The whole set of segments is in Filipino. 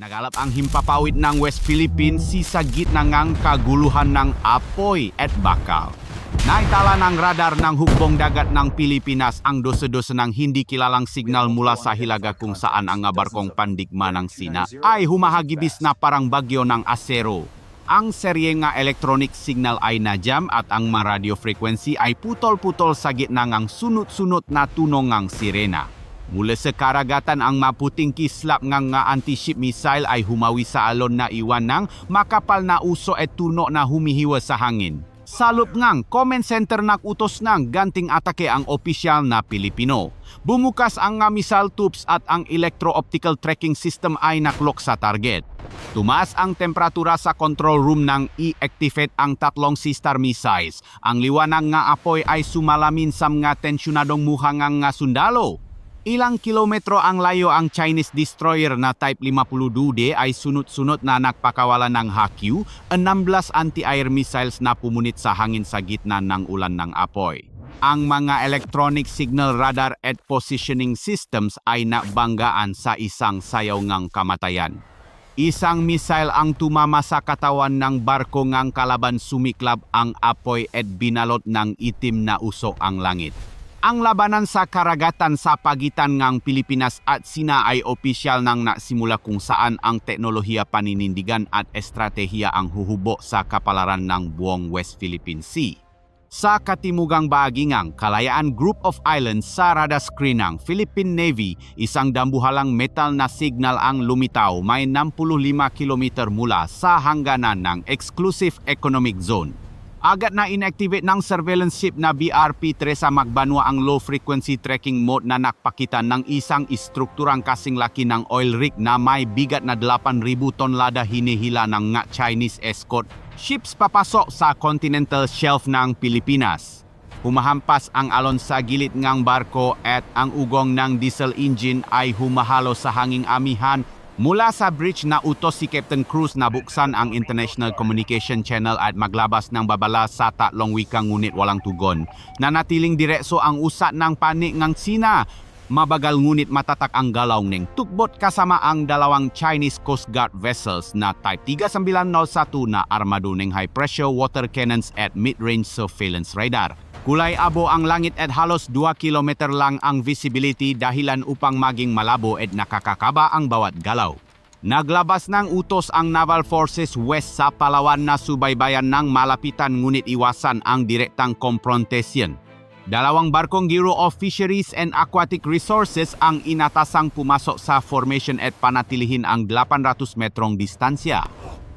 Nagalap ang himpapawid ng West Philippines si sa gitna ngang kaguluhan ng apoy at bakal. Naitala ng radar ng hukbong dagat ng Pilipinas ang dosa-dosa ng hindi kilalang signal mula sa hilaga kung saan ang nga barkong pandigma ng Sina ay humahagibis na parang bagyo ng asero. Ang serye nga electronic signal ay najam at ang mga radio frequency ay putol-putol sa gitna ngang sunod-sunod na tunong ngang sirena. Mula sa karagatan ang maputing kislap nga nga anti-ship missile ay humawi sa alon na iwan ng makapal na uso at tuno na humihiwa sa hangin. Salop ngang comment center nak utos nang ganting atake ang opisyal na Pilipino. Bumukas ang nga missile tubes at ang electro-optical tracking system ay naklok sa target. Tumaas ang temperatura sa control room nang i-activate ang tatlong sister missiles. Ang liwanag nga apoy ay sumalamin sa mga tensyonadong muhangang nga sundalo. Ilang kilometro ang layo ang Chinese destroyer na Type 52D ay sunod-sunod na nagpakawalan ng Hakyu, 16 anti-air missiles na pumunit sa hangin sa gitna ng ulan ng apoy. Ang mga electronic signal radar at positioning systems ay nabanggaan sa isang sayaw ngang kamatayan. Isang missile ang tumama sa katawan ng barko ngang kalaban sumiklab ang apoy at binalot ng itim na usok ang langit. Ang labanan sa karagatan sa pagitan ng Pilipinas at Sina ay opisyal nang nasimula kung saan ang teknolohiya paninindigan at estratehiya ang huhubo sa kapalaran ng buong West Philippine Sea. Sa katimugang bahagi ng Kalayaan Group of Islands sa radar screen ng Philippine Navy, isang dambuhalang metal na signal ang lumitaw may 65 kilometer mula sa hangganan ng Exclusive Economic Zone. Agad na inactivate ng surveillance ship na BRP Teresa Magbanwa ang low frequency tracking mode na nakpakita ng isang istrukturang kasing laki ng oil rig na may bigat na 8,000 tonlada hinihila ng nga Chinese escort ships papasok sa continental shelf ng Pilipinas. Humahampas ang alon sa gilid ngang barko at ang ugong ng diesel engine ay humahalo sa hanging amihan Mula sa bridge na utos si Captain Cruz na buksan ang International Communication Channel at maglabas ng babala sa tatlong wikang ngunit walang tugon. Nanatiling diretso ang usat ng panik ng Sina. Mabagal ngunit matatak ang galaw ning tukbot kasama ang dalawang Chinese Coast Guard vessels na Type 3901 na armado ng high pressure water cannons at mid-range surveillance radar. Kulay abo ang langit at halos 2 kilometer lang ang visibility dahilan upang maging malabo at nakakakaba ang bawat galaw. Naglabas ng utos ang Naval Forces West sa Palawan na subaybayan ng malapitan ngunit iwasan ang direktang confrontation. Dalawang barkong Bureau of Fisheries and Aquatic Resources ang inatasang pumasok sa formation at panatilihin ang 800 metrong distansya.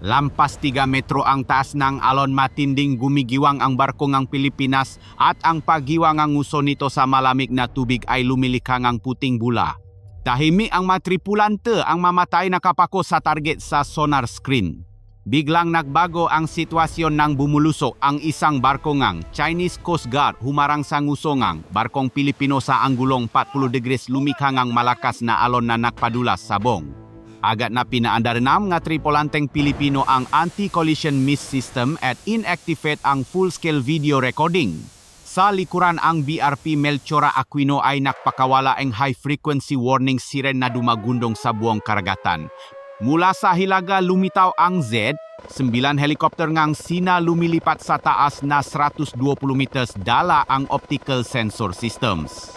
Lampas 3 metro ang taas ng alon matinding gumigiwang ang barko ng Pilipinas at ang pagiwang ang uso nito sa malamig na tubig ay lumilikha ng puting bula. Tahimi ang matripulante ang mamatay na kapako sa target sa sonar screen. Biglang nagbago ang sitwasyon ng bumulusok ang isang barko ngang Chinese Coast Guard humarang sa ngusongang barkong Pilipino sa anggulong 40 degrees lumikha ngang malakas na alon na nakpadulas sa bong. Agad na pinaandar nam nga tripulanteng Pilipino ang anti-collision mist system at inactivate ang full-scale video recording. Sa likuran ang BRP Melchora Aquino ay nakpakawala ang high-frequency warning siren na dumagundong sa buong karagatan. Mula sa hilaga lumitaw ang Z, sembilan helikopter ngang Sina lumilipat sa taas na 120 meters dala ang optical sensor systems.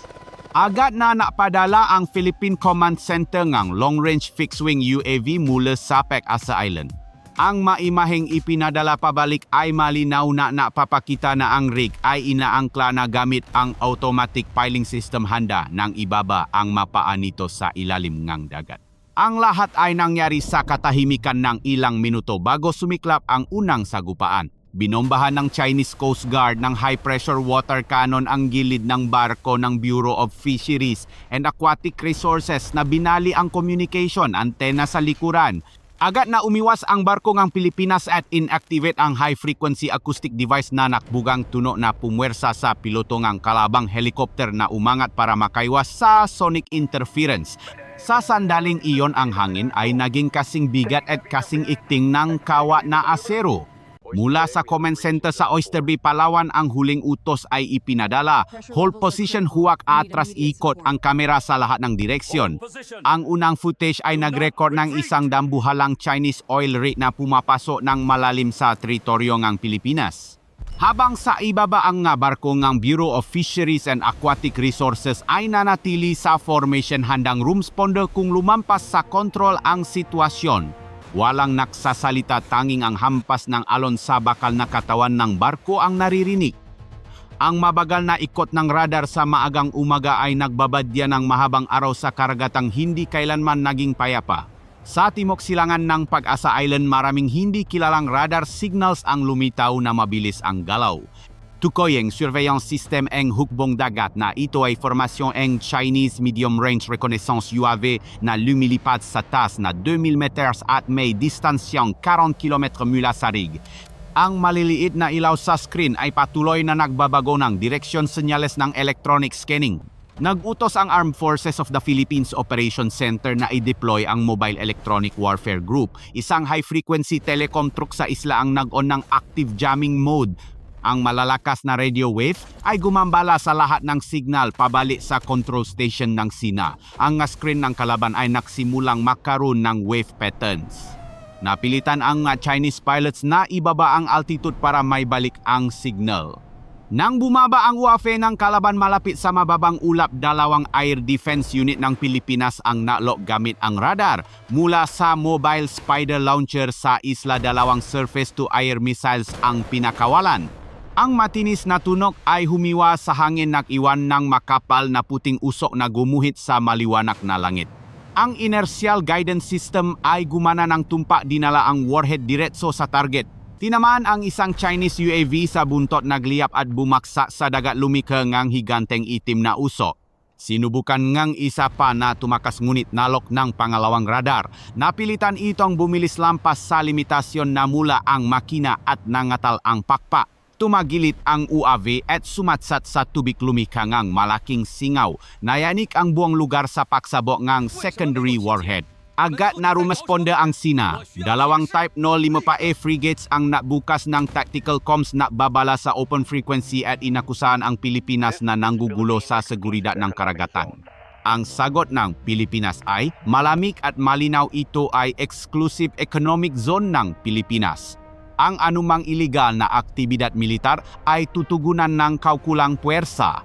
Agad na napadala ang Philippine Command Center ngang long-range fixed-wing UAV mula sa Pec-Asa Island. Ang maimaheng ipinadala pabalik ay malinaw na napapakita na ang rig ay inaangkla na gamit ang automatic piling system handa ng ibaba ang mapaan nito sa ilalim ng dagat. Ang lahat ay nangyari sa katahimikan ng ilang minuto bago sumiklap ang unang sagupaan. Binombahan ng Chinese Coast Guard ng high-pressure water cannon ang gilid ng barko ng Bureau of Fisheries and Aquatic Resources na binali ang communication antena sa likuran. Agad na umiwas ang barko ng Pilipinas at inactivate ang high-frequency acoustic device na nakbugang tuno na pumwersa sa piloto ng kalabang helicopter na umangat para makaiwas sa sonic interference. Sa sandaling iyon ang hangin ay naging kasing bigat at kasing ikting ng kawa na asero. Mula sa comment center sa Oyster Bay, Palawan, ang huling utos ay ipinadala. Hold position huwag atras ikot ang kamera sa lahat ng direksyon. Ang unang footage ay nag-record ng isang dambuhalang Chinese oil rig na pumapasok ng malalim sa teritoryo ng Pilipinas. Habang sa ibaba ang nga barko ng Bureau of Fisheries and Aquatic Resources ay nanatili sa formation handang rumsponder kung lumampas sa kontrol ang sitwasyon. Walang naksasalita tanging ang hampas ng alon sa bakal na katawan ng barko ang naririnig. Ang mabagal na ikot ng radar sa maagang umaga ay nagbabadya ng mahabang araw sa karagatang hindi kailanman naging payapa. Sa timok silangan ng Pag-asa Island maraming hindi kilalang radar signals ang lumitaw na mabilis ang galaw. Tukoy ang surveillance system ang hukbong dagat na ito ay formasyon ang Chinese Medium Range Reconnaissance UAV na lumilipad sa taas na 2,000 meters at may distansyang 40 km mula sa rig. Ang maliliit na ilaw sa screen ay patuloy na nagbabago ng direksyon senyales ng electronic scanning. Nagutos ang Armed Forces of the Philippines Operation Center na i-deploy ang Mobile Electronic Warfare Group, isang high-frequency telecom truck sa isla ang nag-on ng active jamming mode ang malalakas na radio wave ay gumambala sa lahat ng signal pabalik sa control station ng Sina. Ang screen ng kalaban ay nagsimulang makaroon ng wave patterns. Napilitan ang Chinese pilots na ibaba ang altitude para may balik ang signal. Nang bumaba ang UAV ng kalaban malapit sa mababang ulap, dalawang air defense unit ng Pilipinas ang nalok gamit ang radar. Mula sa mobile spider launcher sa isla, dalawang surface-to-air missiles ang pinakawalan. Ang matinis na tunok ay humiwa sa hangin na iwan ng makapal na puting usok na gumuhit sa maliwanag na langit. Ang inertial guidance system ay gumana ng tumpa dinala ang warhead diretso sa target. Tinamaan ang isang Chinese UAV sa buntot nagliyap at bumaksa sa dagat lumika ngang higanteng itim na usok. Sinubukan ngang isa pa na tumakas ngunit nalok ng pangalawang radar. Napilitan itong bumilis lampas sa limitasyon na mula ang makina at nangatal ang pakpak. Tumagilit ang UAV at sumatsat sa tubig lumikangang malaking singaw. Nayanik ang buong lugar sa paksabok ngang secondary warhead. Agad na rumasponde ang Sina. Dalawang Type 05 pa E frigates ang nabukas ng tactical comms na babala sa open frequency at inakusahan ang Pilipinas na nanggugulo sa seguridad ng karagatan. Ang sagot ng Pilipinas ay malamig at malinaw ito ay exclusive economic zone ng Pilipinas ang anumang iligal na aktibidad militar ay tutugunan ng kaukulang puwersa.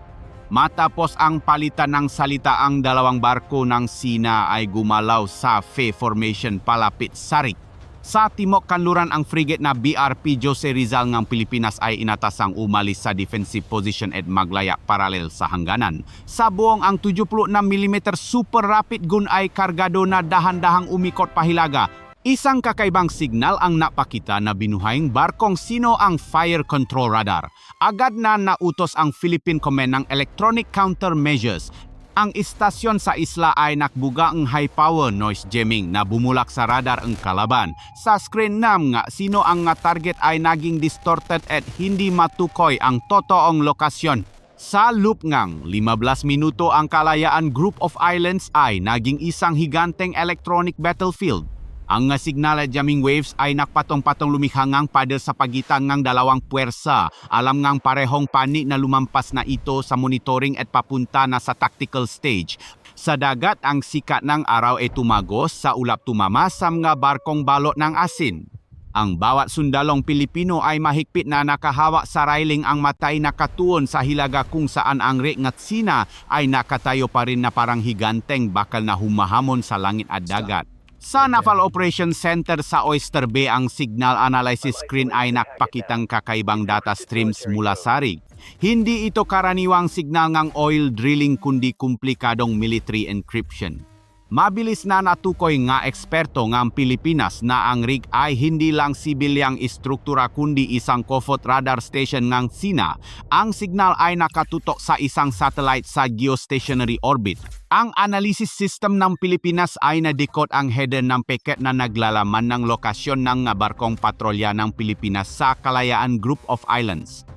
Matapos ang palitan ng salita ang dalawang barko ng Sina ay gumalaw sa Fe Formation palapit sa Rik. Sa timok kanluran ang frigate na BRP Jose Rizal ng Pilipinas ay inatasang umalis sa defensive position at maglaya paralel sa hangganan. Sa buong ang 76mm super rapid gun ay kargado na dahan-dahang umikot pahilaga Isang kakaibang signal ang napakita na binuhaying barkong sino ang fire control radar. Agad na nautos ang Philippine Command ng electronic countermeasures. Ang istasyon sa isla ay nakbuga ang high power noise jamming na bumulak sa radar ang kalaban. Sa screen nam nga sino ang nga target ay naging distorted at hindi matukoy ang totoong lokasyon. Sa loop ngang 15 minuto ang kalayaan group of islands ay naging isang higanteng electronic battlefield ang signal at jamming waves ay nakpatong-patong lumihangang pader sa pagitan ng dalawang puwersa. Alam ngang parehong pani na lumampas na ito sa monitoring at papunta na sa tactical stage. Sa dagat, ang sikat ng araw ay tumagos sa ulap tumamasam nga barkong balot ng asin. Ang bawat sundalong Pilipino ay mahigpit na nakahawa sa railing ang matay nakatuon sa hilaga kung saan ang Sina ay nakatayo pa rin na parang higanteng bakal na humahamon sa langit at dagat. Sa Naval Operations Center sa Oyster Bay, ang signal analysis screen ay nakpakitang kakaibang data streams mula sa rig. Hindi ito karaniwang signal ng oil drilling kundi komplikadong military encryption. Mabilis na natukoy nga eksperto ng Pilipinas na ang rig ay hindi lang sibilyang istruktura kundi isang COFOT radar station ng Sina. Ang signal ay nakatutok sa isang satellite sa geostationary orbit. Ang analysis system ng Pilipinas ay nadikot ang header ng peket na naglalaman ng lokasyon ng barkong patrolya ng Pilipinas sa Kalayaan Group of Islands.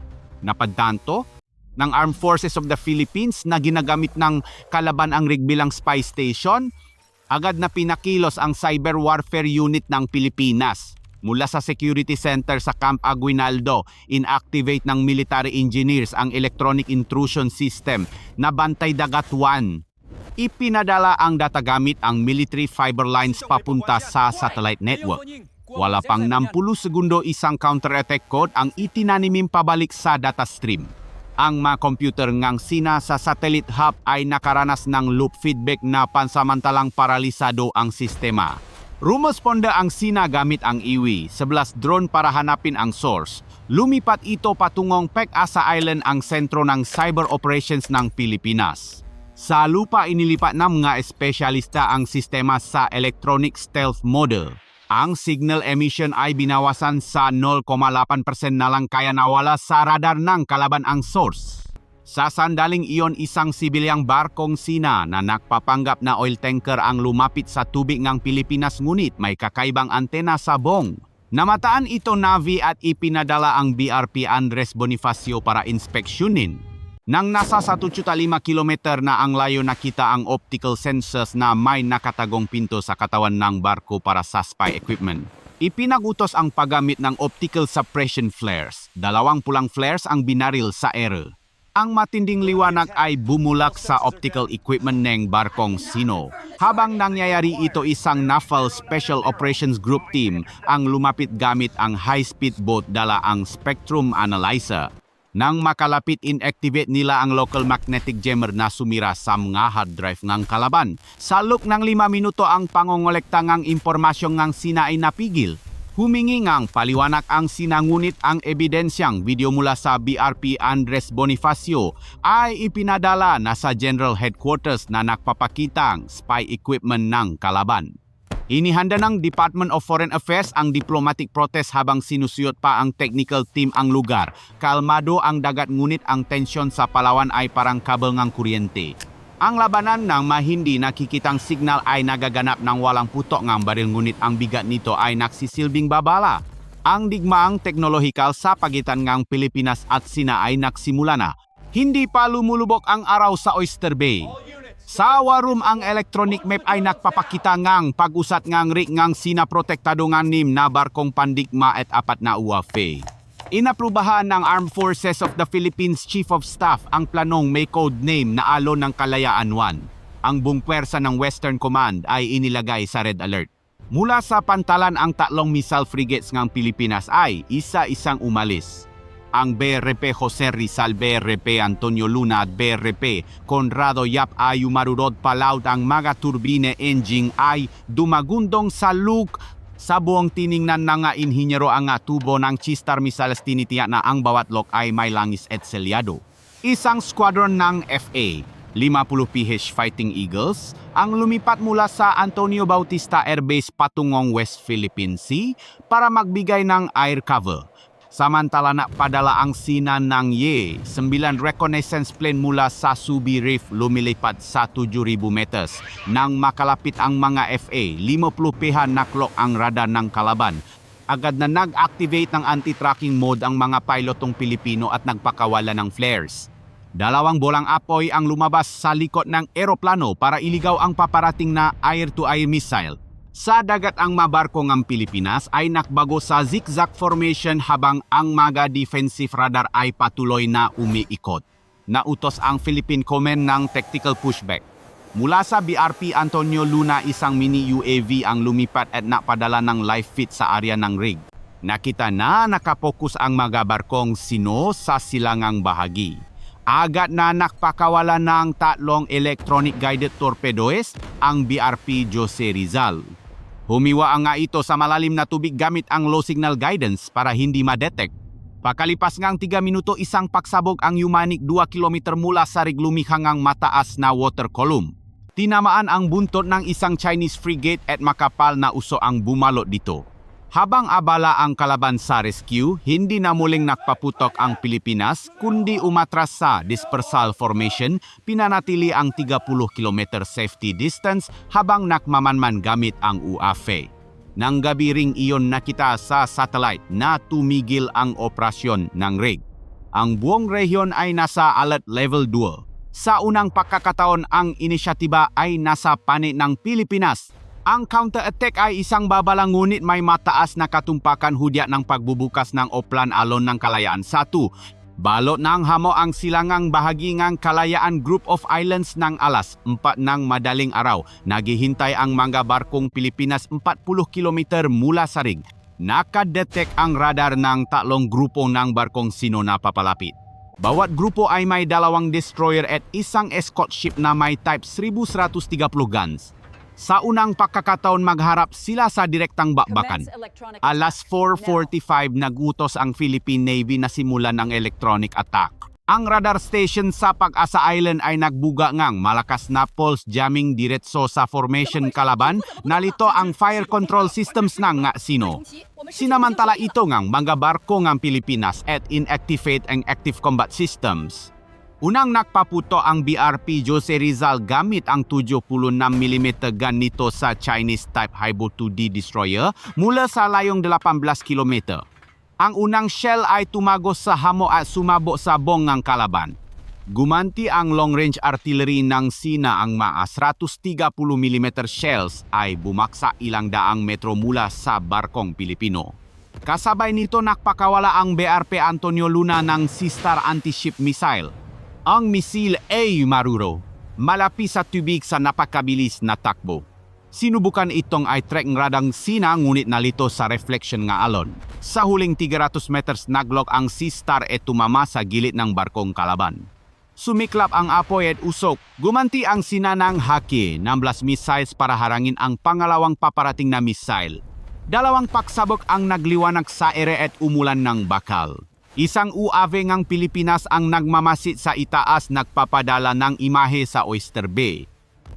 Napadtanto, ng Armed Forces of the Philippines na ginagamit ng kalaban ang rig bilang spy station, agad na pinakilos ang cyber warfare unit ng Pilipinas. Mula sa security center sa Camp Aguinaldo, inactivate ng military engineers ang electronic intrusion system na Bantay Dagat 1. Ipinadala ang data gamit ang military fiber lines papunta sa satellite network. Wala pang 60 segundo isang counter-attack code ang itinanimim pabalik sa data stream. Ang mga computer ngang sina sa satellite hub ay nakaranas ng loop feedback na pansamantalang paralisado ang sistema. Rumusponde ang sina gamit ang iwi, 11 drone para hanapin ang source. Lumipat ito patungong Pec-Asa Island ang sentro ng cyber operations ng Pilipinas. Sa lupa inilipat ng mga espesyalista ang sistema sa electronic stealth mode. Ang signal emission ay binawasan sa 0,8% na lang kaya nawala sa radar ng kalaban ang source. Sa sandaling iyon isang sibilyang barkong Sina na nakpapanggap na oil tanker ang lumapit sa tubig ng Pilipinas ngunit may kakaibang antena sa bong. Namataan ito Navi at ipinadala ang BRP Andres Bonifacio para inspeksyonin. Nang nasa 1.5 kilometer na ang layo nakita ang optical sensors na may nakatagong pinto sa katawan ng barko para sa spy equipment. Ipinagutos ang paggamit ng optical suppression flares. Dalawang pulang flares ang binaril sa ere. Ang matinding liwanag ay bumulak sa optical equipment ng barkong Sino. Habang nangyayari ito isang Naval Special Operations Group team ang lumapit gamit ang high-speed boat dala ang spectrum analyzer. Nang makalapit inactivate nila ang local magnetic jammer na sumira sa mga hard drive ng kalaban. Sa look ng lima minuto ang pangongolekta ng impormasyon ng sina ay napigil. Humingi ngang paliwanag ang sinangunit ang ebidensyang video mula sa BRP Andres Bonifacio ay ipinadala na sa General Headquarters na nakpapakitang spy equipment ng kalaban. Inihanda ng Department of Foreign Affairs ang diplomatic protest habang sinusuyot pa ang technical team ang lugar. Kalmado ang dagat ngunit ang tensyon sa Palawan ay parang kabel ng kuryente. Ang labanan ng mahindi nakikitang signal ay nagaganap ng walang putok ng baril ngunit ang bigat nito ay naksisilbing babala. Ang digmaang teknolohikal sa pagitan ng Pilipinas at Sina ay nagsimula na. Hindi pa lumulubok ang araw sa Oyster Bay. Sa warum ang electronic map ay nagpapakita ngang pag-usat ngang rik ngang sinaprotektado ngang nim na barkong pandigma at apat na UAFE. Inaprubahan ng Armed Forces of the Philippines Chief of Staff ang planong may code name na Alon ng Kalayaan 1. Ang buong pwersa ng Western Command ay inilagay sa red alert. Mula sa pantalan ang tatlong missile frigates ng Pilipinas ay isa-isang umalis. Ang BRP Jose Rizal BRP Antonio Luna at BRP Conrado Yap ay umarurod palaut ang mga turbine engine ay dumagundong sa luk sa buong tiningnan na nga inhinyero ang tubo ng Chistar missiles tinitiyak na ang bawat lok ay may langis at selyado. Isang squadron ng FA, 50 PH Fighting Eagles, ang lumipat mula sa Antonio Bautista Air Base patungong West Philippine Sea para magbigay ng air cover. Samantala na padala ang sina ng Ye, 9 reconnaissance plane mula sa Subi Reef lumilipat sa 7,000 meters. Nang makalapit ang mga FA, 50 pihan naklok ang radar ng kalaban. Agad na nag-activate ng anti-tracking mode ang mga pilotong Pilipino at nagpakawala ng flares. Dalawang bolang apoy ang lumabas sa likod ng eroplano para iligaw ang paparating na air-to-air missile. Sa dagat ang mabarko ng Pilipinas ay nakbago sa zigzag formation habang ang mga defensive radar ay patuloy na umiikot. Nautos ang Philippine Command ng tactical pushback. Mula sa BRP Antonio Luna isang mini UAV ang lumipat at napadala ng live feed sa area ng rig. Nakita na nakapokus ang mga barkong sino sa silangang bahagi. Agad na nakpakawala ng tatlong electronic guided torpedoes ang BRP Jose Rizal. Humiwa nga ito sa malalim na tubig gamit ang low signal guidance para hindi ma-detect. Pakalipas ngang 3 minuto isang pagsabog ang Yumanik 2 km mula sa riglumikhang ngang mataas na water column. Tinamaan ang buntot ng isang Chinese frigate at makapal na uso ang bumalot dito. Habang abala ang kalaban sa rescue, hindi na muling nakpaputok ang Pilipinas kundi umatras sa dispersal formation, pinanatili ang 30 km safety distance habang nakmamanman gamit ang UAFE. Nang gabi ring iyon nakita sa satellite na tumigil ang operasyon ng rig. Ang buong rehiyon ay nasa alert level 2. Sa unang pagkakataon ang inisyatiba ay nasa pani ng Pilipinas Ang counter-attack ay isang babalang ngunit may mataas na katumpakan hudya ng pagbubukas ng Oplan Alon ng Kalayaan 1. Balot ng hamo ang silangang bahagi ng Kalayaan Group of Islands ng alas 4 ng madaling araw. Naghihintay ang mga barkong Pilipinas 40 kilometer mula sa rig. Nakadetect ang radar ng tatlong grupo ng barkong sino na papalapit. Bawat grupo ay may dalawang destroyer at isang escort ship na may type 1130 guns. Sa unang pagkakataon magharap sila sa direktang bakbakan. Alas 4.45 nagutos ang Philippine Navy na simulan ang electronic attack. Ang radar station sa Pag-asa Island ay nagbuga ngang malakas na pulse jamming diretso sa formation kalaban, nalito ang fire control systems ng nga sino. Sinamantala ito ngang mga barko ng Pilipinas at inactivate ang active combat systems. Unang nakpaputo ang BRP Jose Rizal gamit ang 76mm gun nito sa Chinese type Haibo 2D destroyer mula sa layong 18 km. Ang unang shell ay tumagos sa hamo at sumabo sa bong ng kalaban. Gumanti ang long-range artillery ng Sina ang mga 130mm shells ay bumaksa ilang daang metro mula sa barkong Pilipino. Kasabay nito nakpakawala ang BRP Antonio Luna ng Sea-Star anti-ship missile. Ang misil ay maruro, malapi sa tubig sa napakabilis na takbo. Sinubukan itong ay trek ng radang Sina ngunit nalito sa reflection nga alon. Sa huling 300 meters naglok ang Sea-Star at tumama sa gilid ng barkong kalaban. Sumiklap ang apoy at usok. Gumanti ang sinanang haki, 16 missiles para harangin ang pangalawang paparating na missile. Dalawang paksabok ang nagliwanag sa ere at umulan ng bakal. Isang UAV ngang Pilipinas ang nagmamasit sa itaas nagpapadala ng imahe sa Oyster Bay.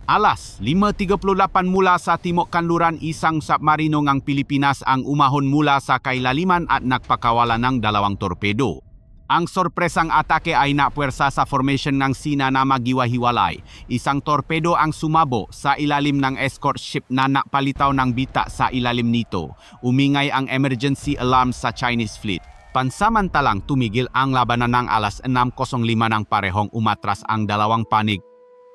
Alas, 5.38 mula sa Timok Kanluran isang submarino ngang Pilipinas ang umahon mula sa kailaliman at nagpakawala ng dalawang torpedo. Ang sorpresang atake ay napuwersa sa formation ng Sina na magiwa-hiwalay. Isang torpedo ang sumabo sa ilalim ng escort ship na napalitaw ng bita sa ilalim nito. Umingay ang emergency alarm sa Chinese fleet. Pansamantalang tumigil ang labanan ng alas 6.05 ng parehong umatras ang dalawang panig.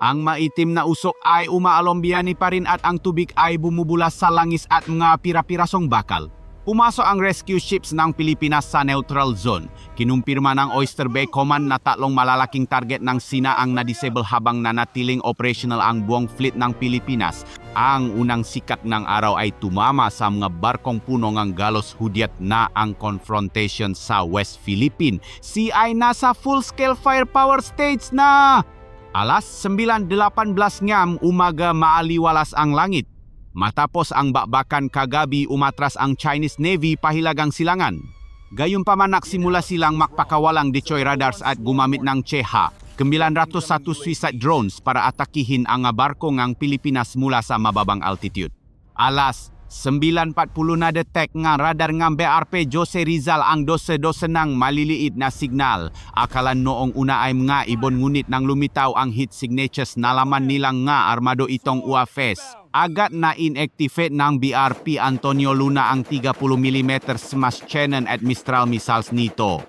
Ang maitim na usok ay umaalombiani pa rin at ang tubig ay bumubula sa langis at mga pira-pirasong bakal. Pumasok ang rescue ships ng Pilipinas sa neutral zone. Kinumpirma ng Oyster Bay Command na tatlong malalaking target ng Sina ang na-disable habang nanatiling operational ang buong fleet ng Pilipinas. Ang unang sikat ng araw ay tumama sa mga barkong puno ng galos hudyat na ang confrontation sa West Philippine. Si ay nasa full-scale firepower stage na! Alas 9.18 ngam umaga maaliwalas ang langit. Matapos ang bakbakan kagabi umatras ang Chinese Navy pahilagang silangan. Gayunpaman nagsimula silang makpakawalang decoy radars at gumamit ng Cheha, 901 suicide drones para atakihin ang barko ng Pilipinas mula sa mababang altitude. Alas 9.40 na detect nga radar ng BRP Jose Rizal ang dose-dose ng maliliit na signal. Akalan noong una ay mga ibon ngunit nang lumitaw ang heat signatures nalaman nilang nga armado itong UAFES. Agad na inactivate ng BRP Antonio Luna ang 30mm smash cannon at Mistral missiles nito.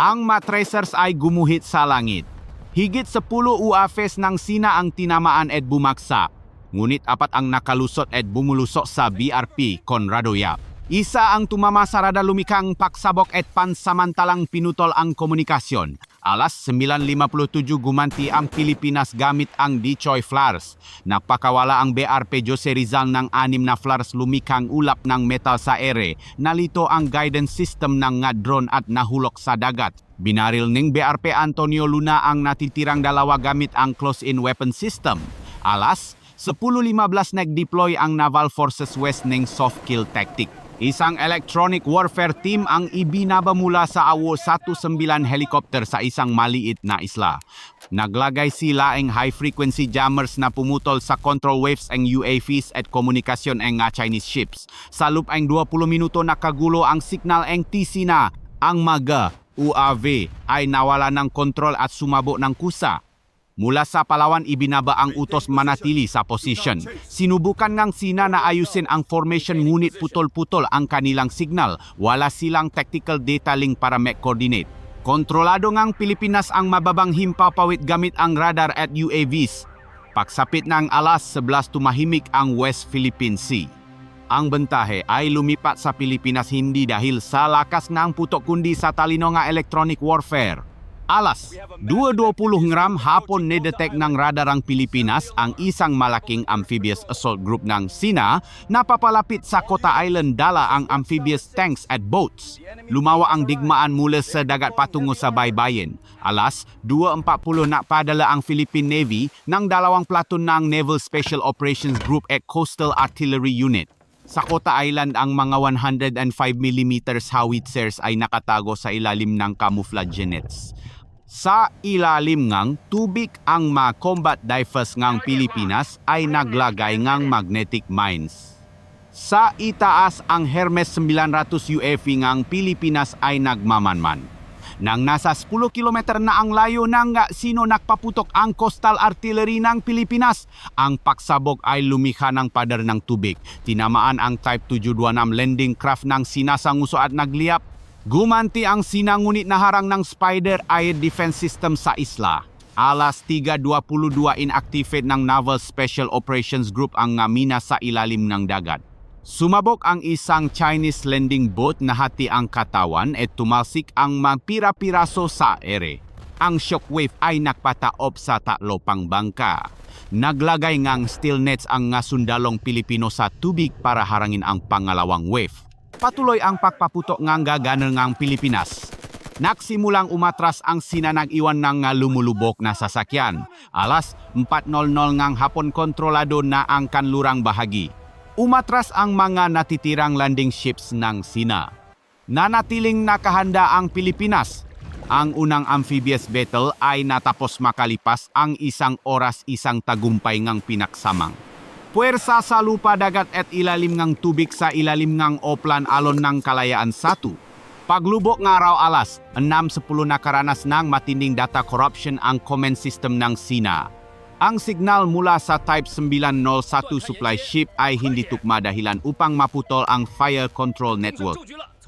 Ang matracers ay gumuhit sa langit. Higit 10 UAFES ng Sina ang tinamaan at bumaksak. Ngunit apat ang nakalusot at bumulusok sa BRP Conrado Yap. Isa ang tumama sa rada lumikang paksabok at pansamantalang pinutol ang komunikasyon. Alas 9.57 gumanti ang Pilipinas gamit ang Decoy Flars. Napakawala ang BRP Jose Rizal ng anim na flars lumikang ulap ng metal sa ere. Nalito ang guidance system ng nga drone at nahulok sa dagat. Binaril ning BRP Antonio Luna ang natitirang dalawa gamit ang close-in weapon system. Alas 10.15 nag-deploy ang Naval Forces West ng soft kill tactic. Isang electronic warfare team ang ibinaba mula sa AWO 19 helicopter sa isang maliit na isla. Naglagay sila ang high-frequency jammers na pumutol sa control waves ang UAVs at komunikasyon ang Chinese ships. Sa loop ang 20 minuto nakagulo ang signal ang TC na ang MAGA UAV ay nawala ng kontrol at sumabo ng kusa. Mula sa Palawan, ibinaba ang utos manatili sa position. Sinubukan ng Sina na ayusin ang formation ngunit putol-putol ang kanilang signal. Wala silang tactical data link para make-coordinate. Kontrolado ngang Pilipinas ang mababang himpapawid gamit ang radar at UAVs. Pagsapit ng alas 11 tumahimik ang West Philippine Sea. Ang bentahe ay lumipat sa Pilipinas hindi dahil sa lakas ng putok kundi sa talino nga electronic warfare. Alas 2.20 gram hapon nedetect ng radar ang Pilipinas ang isang malaking amphibious assault group ng Sina na papalapit sa Kota Island dala ang amphibious tanks at boats. Lumawa ang digmaan mula sa dagat patungo sa baybayin. Alas 2.40 na padala ang Philippine Navy ng dalawang platon ng Naval Special Operations Group at Coastal Artillery Unit. Sa Kota Island, ang mga 105mm howitzers ay nakatago sa ilalim ng camouflage nets. Sa ilalim ngang tubig ang mga combat divers ngang Pilipinas ay naglagay ngang magnetic mines. Sa itaas ang Hermes 900 UAV ngang Pilipinas ay nagmamanman. Nang nasa 10 kilometer na ang layo ng sino nakpaputok ang coastal artillery ng Pilipinas, ang paksabog ay lumikha ng pader ng tubig. Tinamaan ang Type 726 landing craft ng sinasanguso at nagliyap. Gumanti ang sinangunit na harang ng Spider Air Defense System sa isla. Alas 3.22 inactivate ng Naval Special Operations Group ang nga mina sa ilalim ng dagat. Sumabok ang isang Chinese landing boat na hati ang katawan at tumalsik ang mga pira-piraso sa ere. Ang shockwave ay nakpataop sa tatlo bangka. Naglagay ngang steel nets ang nga sundalong Pilipino sa tubig para harangin ang pangalawang wave. Patuloy ang pagpaputok ngang gaganer ngang Pilipinas. Nagsimulang umatras ang sinanag iwan ng lumulubok na sasakyan. Alas 4.00 ngang hapon kontrolado na ang kanlurang bahagi umatras ang mga natitirang landing ships ng Sina. Nanatiling nakahanda ang Pilipinas. Ang unang amphibious battle ay natapos makalipas ang isang oras isang tagumpay ngang pinaksamang. Puwersa sa lupa dagat at ilalim ngang tubig sa ilalim ngang oplan alon ng kalayaan satu. Paglubok nga raw alas, 6.10 na karanas ng matinding data corruption ang command system ng Sina. Ang signal mula sa Type 901 supply ship ay hindi tukma dahilan upang maputol ang fire control network.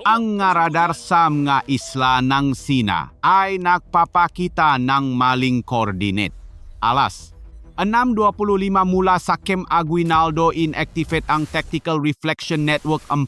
Ang nga radar sa mga isla ng Sina ay nagpapakita ng maling coordinate. Alas, 6.25 mula sa Kem Aguinaldo inactivate ang Tactical Reflection Network 4.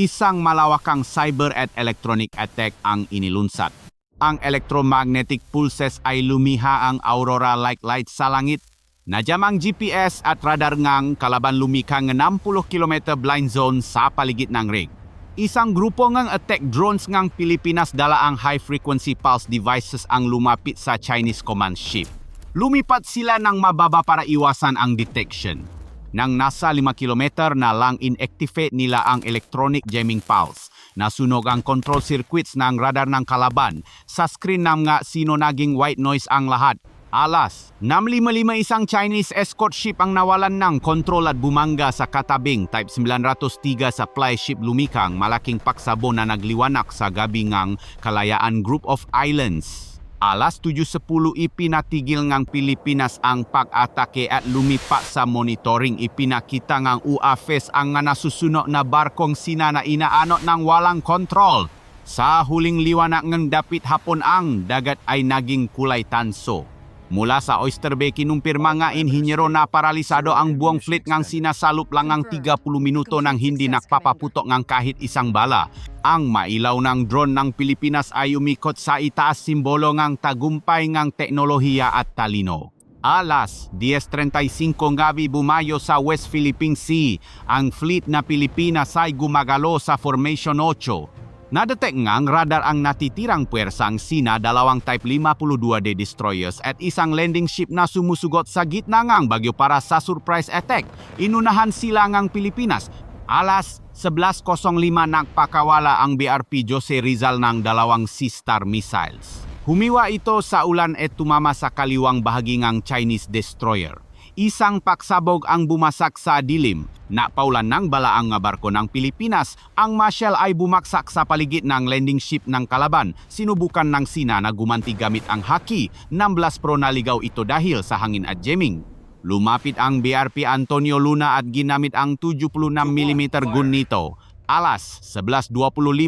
Isang malawakang cyber at electronic attack ang inilunsad ang electromagnetic pulses ay lumiha ang aurora-like light sa langit. Najam ang GPS at radar ngang kalaban lumika ng 60 km blind zone sa paligid ng rig. Isang grupo ngang attack drones ngang Pilipinas dala ang high-frequency pulse devices ang lumapit sa Chinese command ship. Lumipat sila ng mababa para iwasan ang detection. Nang nasa 5 km na lang inactivate nila ang electronic jamming pulse Nasunog ang control circuits ng radar ng kalaban. Sa screen ng nga sino naging white noise ang lahat. Alas, 655 isang Chinese escort ship ang nawalan ng kontrol at bumangga sa katabing Type 903 supply ship lumikang malaking paksabo na nagliwanak sa gabi ngang Kalayaan Group of Islands. Alas 7.10 ipinatigil ngang Pilipinas ang pag-atake at lumipa sa monitoring. Ipinakita ngang UAFES ang nga nasusuno na barkong sina na inaanot ng walang kontrol. Sa huling liwanag ng dapit hapon ang dagat ay naging kulay tanso. Mula sa Oyster Bay kinumpirma nga inhinyero na paralisado ang buong fleet ngang sinasalup lang ang 30 minuto nang hindi nakpapaputok ngang kahit isang bala. Ang mailaw ng drone ng Pilipinas ay umikot sa itaas simbolo ngang tagumpay ngang teknolohiya at talino. Alas 10.35 gabi bumayo sa West Philippine Sea. Ang fleet na Pilipinas ay gumagalo sa Formation 8 Nadetect ngang radar ang natitirang puwersang Sina dalawang Type 52D destroyers at isang landing ship na sumusugot sa gitna ngang bagyo para sa surprise attack. Inunahan sila ngang Pilipinas. Alas 11.05 nagpakawala ang BRP Jose Rizal ng dalawang Sea-Star missiles. Humiwa ito sa ulan at tumama sa kaliwang bahagi ng Chinese destroyer isang paksabog ang bumasak sa dilim. Napaulan ng balaang nga barko ng Pilipinas, ang Marshall ay bumaksak sa paligid ng landing ship ng Kalaban. Sinubukan ng Sina na gumanti gamit ang haki, namblas pro naligaw ito dahil sa hangin at jamming. Lumapit ang BRP Antonio Luna at ginamit ang 76mm gun nito. Alas 11.25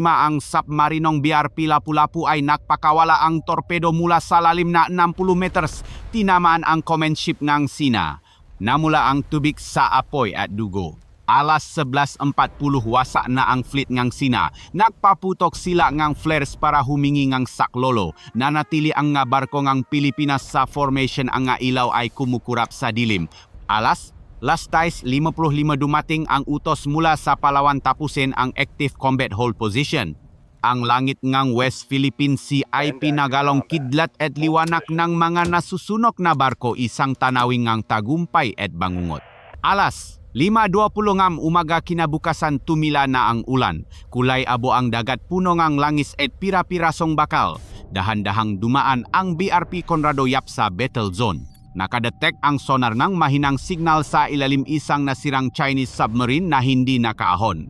ang submarinong BRP Lapu-Lapu ay nakpakawala ang torpedo mula sa lalim na 60 meters. Tinamaan ang command ship ng Sina. Namula ang tubig sa apoy at dugo. Alas 11.40 wasa na ang fleet ngang Sina. Nagpaputok sila ngang flares para humingi ngang saklolo. Nanatili ang nga barko ngang Pilipinas sa formation ang nga ilaw ay kumukurap sa dilim. Alas Last ties 55 dumating ang utos mula sa Palawan tapusin ang active combat hold position. Ang langit ngang West Philippine Sea ay pinagalong kidlat at liwanak ng mga nasusunok na barko isang tanawing ngang tagumpay at bangungot. Alas 5.20 ngam umaga kinabukasan tumila na ang ulan. Kulay abo ang dagat puno ngang langis at pira-pirasong bakal. Dahan-dahang dumaan ang BRP Conrado Yap sa battle zone. Nakadetect ang sonar ng mahinang signal sa ilalim isang nasirang Chinese submarine na hindi nakaahon.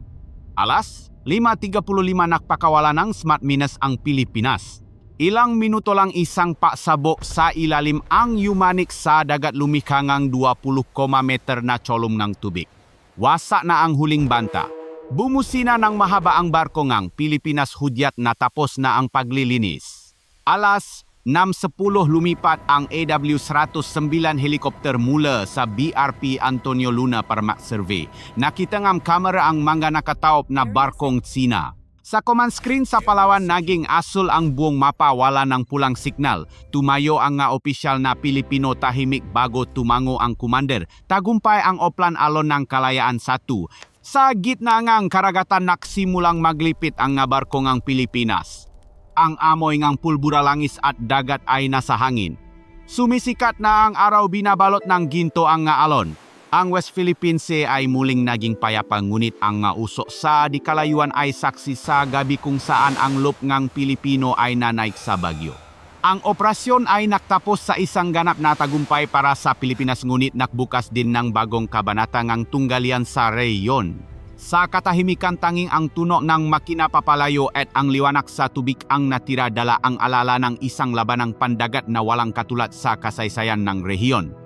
Alas 5.35 nakpakawala ng Smart Minas ang Pilipinas. Ilang minuto lang isang paksabok sa ilalim ang Yumanik sa dagat lumikangang 20, meter na cholom ng tubig. Wasa na ang huling banta. Bumusina ng mahaba ang barko ngang Pilipinas hudyat na tapos na ang paglilinis. Alas 6.10 lumipat ang AW-109 helikopter mula sa BRP Antonio Luna para mag-survey. Nakita ngam kamera ang mga nakataop na barkong Tsina. Sa command screen sa Palawan, naging asul ang buong mapa wala ng pulang signal. Tumayo ang nga opisyal na Pilipino tahimik bago tumango ang commander. Tagumpay ang Oplan Alon ng Kalayaan 1. Sa gitna ngang karagatan naksimulang maglipit ang nga barko ngang Pilipinas ang amoy ngang pulbura langis at dagat ay nasa hangin. Sumisikat na ang araw binabalot ng ginto ang nga alon. Ang West Philippine Sea ay muling naging payapa ngunit ang nga usok sa di kalayuan ay saksi sa gabi kung saan ang loob ngang Pilipino ay nanaik sa bagyo. Ang operasyon ay naktapos sa isang ganap na tagumpay para sa Pilipinas ngunit nakbukas din ng bagong kabanata ngang tunggalian sa reyon. Sa katahimikan tanging ang tuno ng makina papalayo at ang liwanak sa tubig ang natira dala ang alala ng isang labanang pandagat na walang katulad sa kasaysayan ng rehiyon.